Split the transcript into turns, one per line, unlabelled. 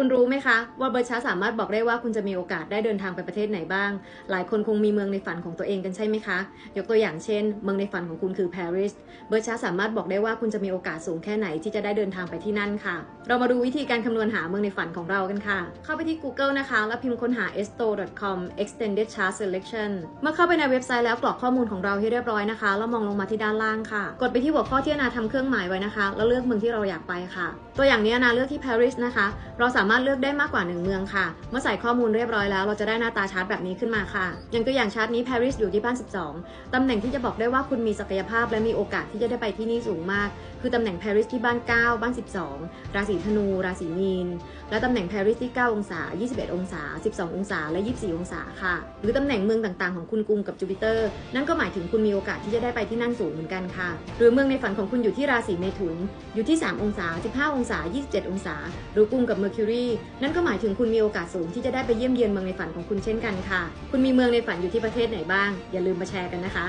คุณรู้ไหมคะ ว่าเบิร์ดชาสามารถบอกได้ว่าคุณจะมีโอกาสได้เดินทางไปประเทศไหนบ้าง หลายคนคงมีเมืองในฝันของตัวเองกันใช่ไหมคะ ยกตัวอย่างเช่น เมืองในฝันของคุณคือปารีสเบิร์ดชาสามารถบอกได้ว่าคุณจะมีโอกาสสูงแค่ไหนที่จะได้เดินทางไปที่นั่นค่ะ เรามาดูวิธีการคำนวณหาเมืองในฝันของเรากันค่ะ เข้าไปที่ Google นะคะ แล้วพิมพ์ค้นหา esto.com extended chart selection เมื่อเข้าไปในเว็บไซต์แล้วกรอกข้อมูลของเราให้เรียบร้อยนะคะแล้วมองลงมาที่ด้านล่างค่ะ กดไปที่หัวข้อที่นาทำเครื่องหมายไว้นะคะ แล้วเลือกเมืองที่เราอยากไปค่ะ ตัวอย่างนี้นาเลือกที่ปารีสนะคะ เราสามารถเลือกได้มากกว่า 1 เมืองค่ะ เมื่อใส่ข้อมูลเรียบร้อยแล้ว เราจะได้หน้าตาชาร์ตแบบนี้ขึ้นมาค่ะ อย่างตัวอย่างชาร์ตนี้ปารีสอยู่ที่บ้าน 12 ตำแหน่งที่จะบอกได้ว่าคุณมีศักยภาพและมีโอกาสที่จะได้ไปที่นี่สูงมาก คือตำแหน่งปารีสที่บ้าน 9 บ้าน 12 ราศีธนู ราศีมีน และตำแหน่งปารีสที่ 9 องศา 21 องศา 12 องศา และ 24 องศาค่ะ หรือตำแหน่งเมืองต่างๆของคุณกรุงกับจูปิเตอร์ นั่นก็หมายถึงคุณมีโอกาสที่จะได้ไปที่นั่นสูงเหมือนกันค่ะ หรือเมืองในฝันของคุณอยู่ที่ราศีเมถุน อยู่ที่ 3 องศา 15 องศา 27 องศา หรือกุมกับเมอร์คิวรีนั่นก็หมายถึงคุณมีโอกาสสูงที่จะได้ไปเยี่ยมเยือนเมืองในฝันของคุณเช่นกันค่ะ คุณมีเมืองในฝันอยู่ที่ประเทศไหนบ้าง อย่าลืมมาแชร์กันนะคะ